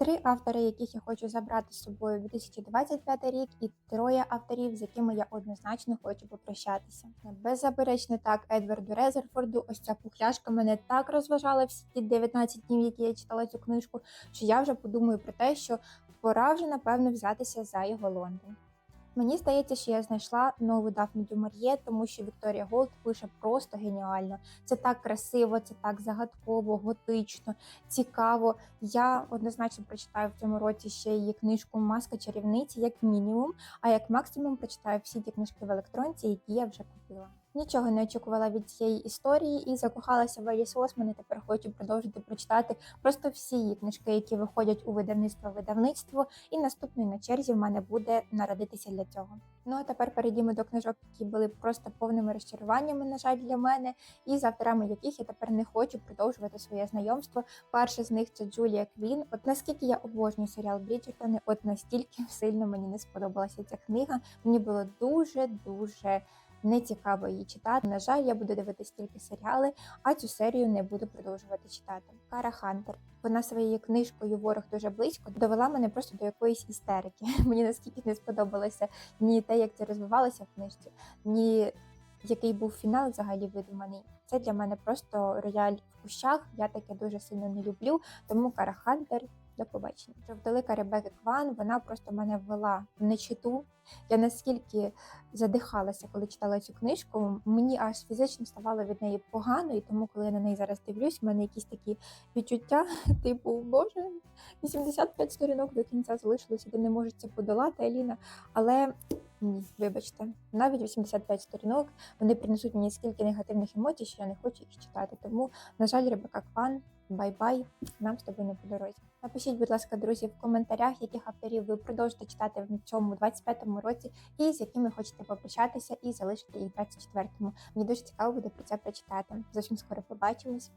Три автори, яких я хочу забрати з собою у 2025 рік, і троє авторів, з якими я однозначно хочу попрощатися. Беззаперечно так, Едварду Резерфорду, ось ця пухляшка мене так розважала всі ті 19 днів, які я читала цю книжку, що я вже подумаю про те, що пора вже напевно взятися за його Лондон. Мені здається, що я знайшла нову Дафну Дюмар'є, тому що Вікторія Голд пише просто геніально. Це так красиво, це так загадково, готично, цікаво. Я однозначно прочитаю в цьому році ще її книжку Маска чарівниці, як мінімум, а як максимум прочитаю всі ті книжки в електронці, які я вже купила. Нічого не очікувала від цієї історії і закохалася в Еліс Осман, і Тепер хочу продовжити прочитати просто всі її книжки, які виходять у видавництво видавництво. І наступною на черзі в мене буде народитися для цього. Ну а тепер перейдімо до книжок, які були просто повними розчаруваннями, на жаль, для мене, і з авторами яких я тепер не хочу продовжувати своє знайомство. Перша з них це Джулія Квін. От наскільки я обожнюю серіал Бріджертони, от настільки сильно мені не сподобалася ця книга. Мені було дуже дуже. Не цікаво її читати. На жаль, я буду дивитись тільки серіали, а цю серію не буду продовжувати читати. Кара Хантер. Вона своєю книжкою Ворог дуже близько довела мене просто до якоїсь істерики. Мені наскільки не сподобалося ні те, як це розвивалося в книжці, ні який був фінал взагалі видуманий. Це для мене просто рояль в кущах. Я таке дуже сильно не люблю. Тому Кара Хантер до побачення. Жовтолика Ребекки Кван вона просто мене ввела в нечиту. Я наскільки задихалася, коли читала цю книжку, мені аж фізично ставало від неї погано, і тому, коли я на неї зараз дивлюсь, в мене якісь такі відчуття, типу, Боже, 85 сторінок до кінця залишилося, де не може це подолати Аліна. Але ні, вибачте, навіть 85 сторінок вони принесуть мені стільки негативних емоцій, що я не хочу їх читати. Тому, на жаль, Ребека Кван, бай-бай, нам з тобою не по дорозі. Напишіть, будь ласка, друзі, в коментарях, яких авторів ви продовжите читати в цьому 25-му році, і з якими хочете попрощатися і залишити їх в 24-му. Мені дуже цікаво буде про це прочитати. Зовсім скоро побачимось.